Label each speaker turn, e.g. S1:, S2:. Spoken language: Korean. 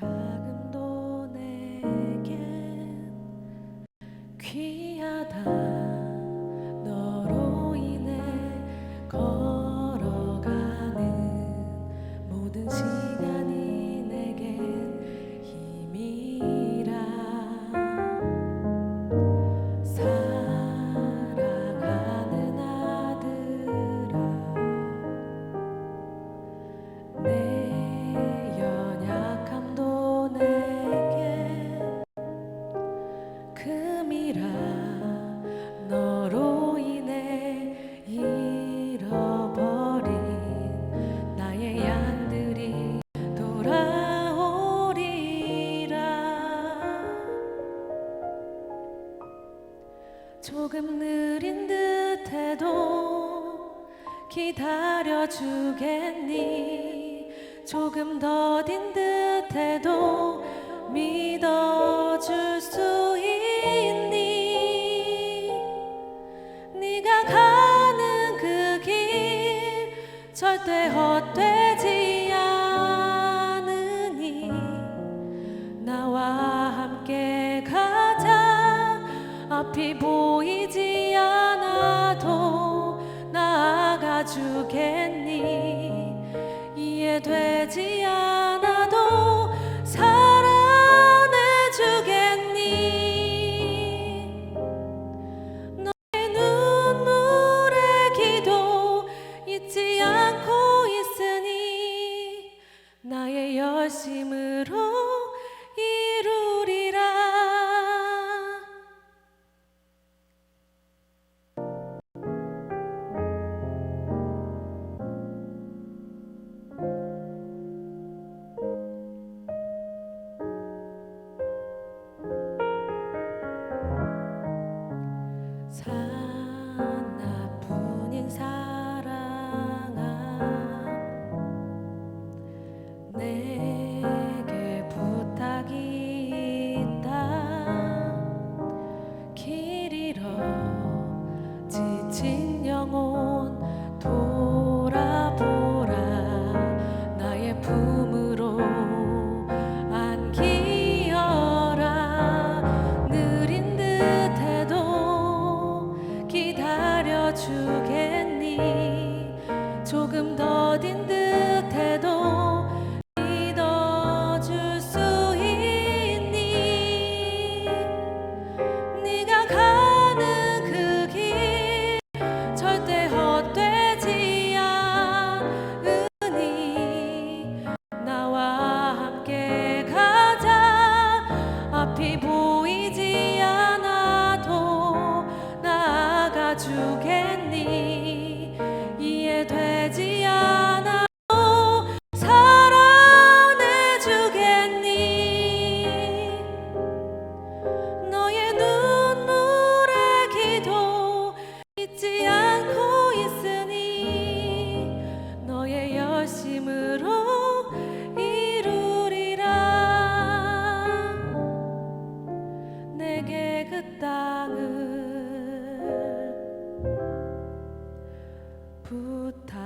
S1: time. 조금 느린 듯해도 기다려 주겠니? 조금 더딘 듯해도 믿어줄 수 있니? 네가 가는 그 길 절대 헛되지 앞이 보이지 않아도 나아가 주겠니? 이해되지 않아도 사랑해 주겠니? 너의 눈물의 기도 잊지 않고 있으니 나의 열심으로 together. 부탁.